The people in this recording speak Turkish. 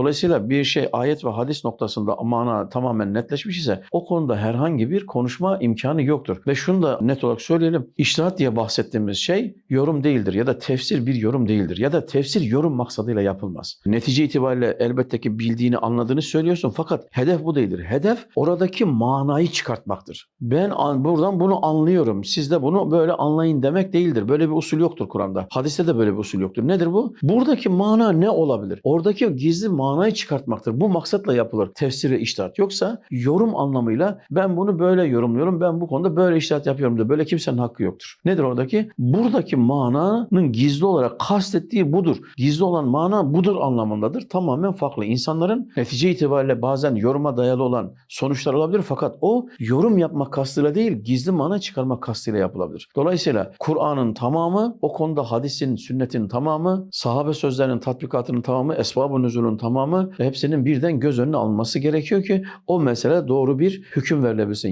Dolayısıyla bir şey ayet ve hadis noktasında mana tamamen netleşmiş ise o konuda herhangi bir konuşma imkanı yoktur. Ve şunu da net olarak söyleyelim. İçtihat diye bahsettiğimiz şey yorum değildir ya da tefsir bir yorum değildir ya da tefsir yorum maksadıyla yapılmaz. Netice itibariyle elbette ki bildiğini anladığını söylüyorsun fakat hedef bu değildir. Hedef oradaki manayı çıkartmaktır. Ben an- buradan bunu anlıyorum. Siz de bunu böyle anlayın demek değildir. Böyle bir usul yoktur Kur'an'da. Hadiste de böyle bir usul yoktur. Nedir bu? Buradaki mana ne olabilir? Oradaki gizli manayı çıkartmaktır. Bu maksatla yapılır tefsir ve iştihat. Yoksa yorum anlamıyla ben bunu böyle yorumluyorum, ben bu konuda böyle iştihat yapıyorum da böyle kimsenin hakkı yoktur. Nedir oradaki? Buradaki mananın gizli olarak kastettiği budur. Gizli olan mana budur anlamındadır. Tamamen farklı. İnsanların netice itibariyle bazen yoruma dayalı olan sonuçlar olabilir fakat o yorum yapmak kastıyla değil, gizli mana çıkarmak kastıyla yapılabilir. Dolayısıyla Kur'an'ın tamamı, o konuda hadisin, sünnetin tamamı, sahabe sözlerinin tatbikatının tamamı, esbab-ı nüzulün tamamı hepsinin birden göz önüne alınması gerekiyor ki o mesele doğru bir hüküm verilebilsin.